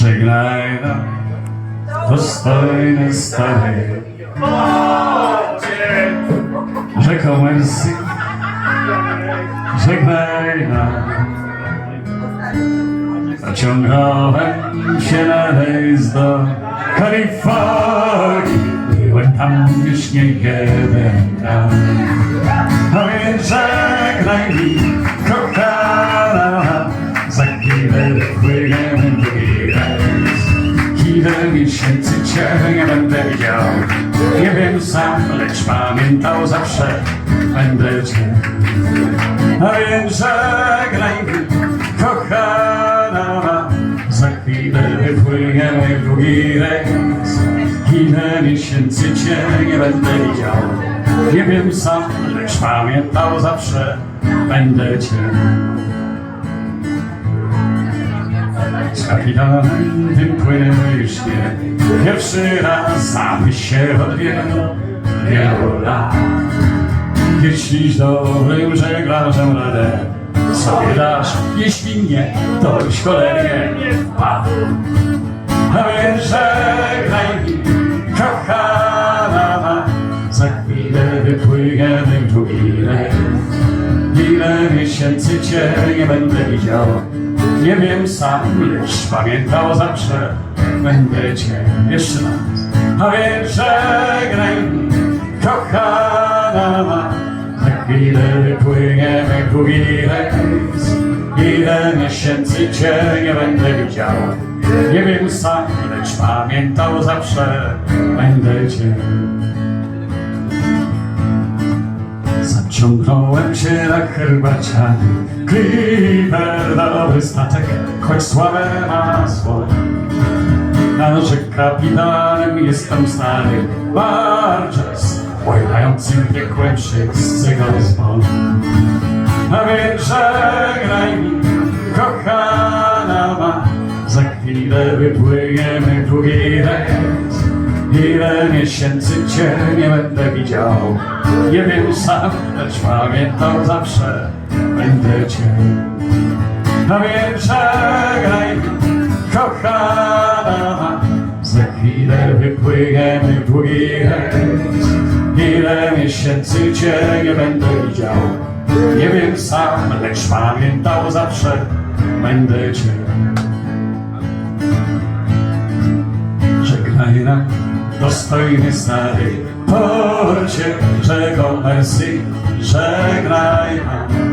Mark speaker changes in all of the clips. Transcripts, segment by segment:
Speaker 1: Żegnaj nam, dostojny stary Rzeką Mercy Żegnaj nam Ciągnąłem się na rejs do Kalifornii. Byłem tam już nie jeden raz A więc żegnaj mi, Ile miesięcy Cię nie będę widział. Nie wiem sam, lecz pamiętał zawsze Będę Cię. A więc żegnaj kochana Za chwilę wypłyniemy w drugi rejs. Ile miesięcy Cię nie będę widział. Nie wiem sam, lecz pamiętał zawsze Będę Cię z już nie Pierwszy raz znamy się od wielu, wielu lat. Jeśli dobrym żeglarzem radę sobie dasz Jeśli nie, to już cholernie nie wpadł. A więc żegnaj mi, kochana Za chwilę wypłyniemy w rejs. Ile miesięcy Cię nie będę widział Nie wiem sam, lecz pamiętał zawsze Będę Cię jeszcze raz. A więc żegnaj kochana Za chwilę wypłyniemy drugi rejs. Ile miesięcy Cię nie będę widział. Nie wiem sam, lecz pamiętał zawsze Będę Cię. Zaciągnąłem się na herbaciany Kliper, dobry statek, choć słabe ma swoje A że kapitanem jestem stary Barges, pływającym piekłem wszyscy go zwolą A więc żegnaj mi, kochana ma. Za chwilę wypłyniemy w drugi rejs. Ile miesięcy Cię nie będę widział? Nie wiem sam, lecz pamiętam zawsze A więc żegnaj kochana Za chwilę wypłyniemy w drugi rejs Ile miesięcy Cię nie będę widział. Nie wiem sam, lecz pamiętał zawsze Będę Cię. Żegnaj nam, dostojny stary Porcie, czego Mercy Żegnaj. nam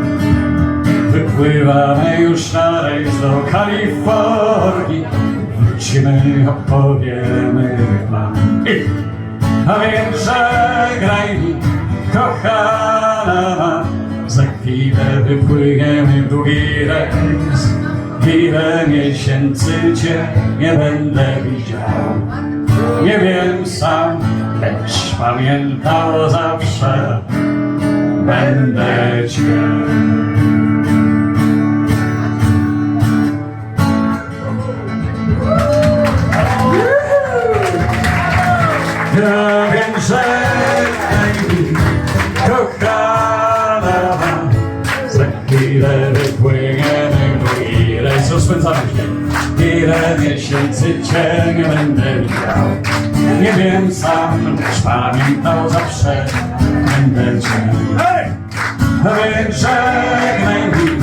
Speaker 1: Wypływamy już na rejs do Kalifornii. Wrócimy, opowiemy wam. I, A więc żegnaj mi, kochana Za chwilę wypłyniemy w długi rejs. Ile miesięcy Cię nie będę widział. Nie wiem sam, lecz pamiętał zawsze. Będę Cię miesięcy Cię nie będę widział. Nie wiem sam, lecz pamiętał zawsze Będę Cię Hej! A więc żegnaj mi,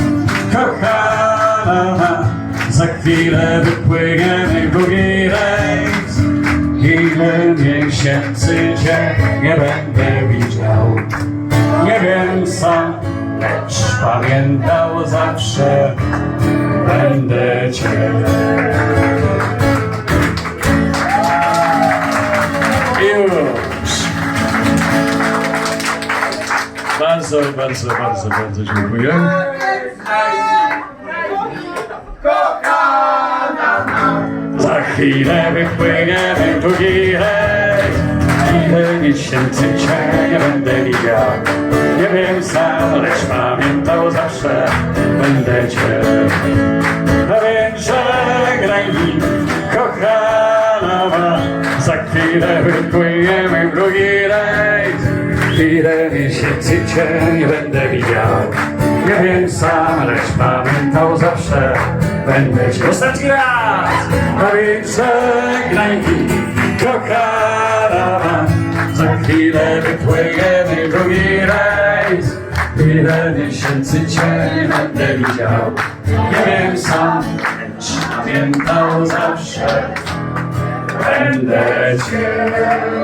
Speaker 1: kochana Za chwilę wypłyniemy drugi rejs. Ile miesięcy Cię nie będę widział? Nie wiem sam, lecz pamiętał zawsze Będę Cię Bardzo, bardzo, bardzo, bardzo dziękuję. Za chwilę wypłyniemy drugi rejs Ile miesięcy Cię nie będę widział. Nie wiem sam, lecz pamiętał Chwilę wypłyniemy w drugi rejs? Ile miesięcy Cię nie będę widział? Nie wiem sam, lecz pamiętał zawsze. Będę ci ostatni raz. A więc żegnaj mi, kochana ma. Za chwilę wypłyniemy w drugi rejs. Ile miesięcy cię nie będę widział? Nie wiem sam, lecz pamiętał zawsze and the chair.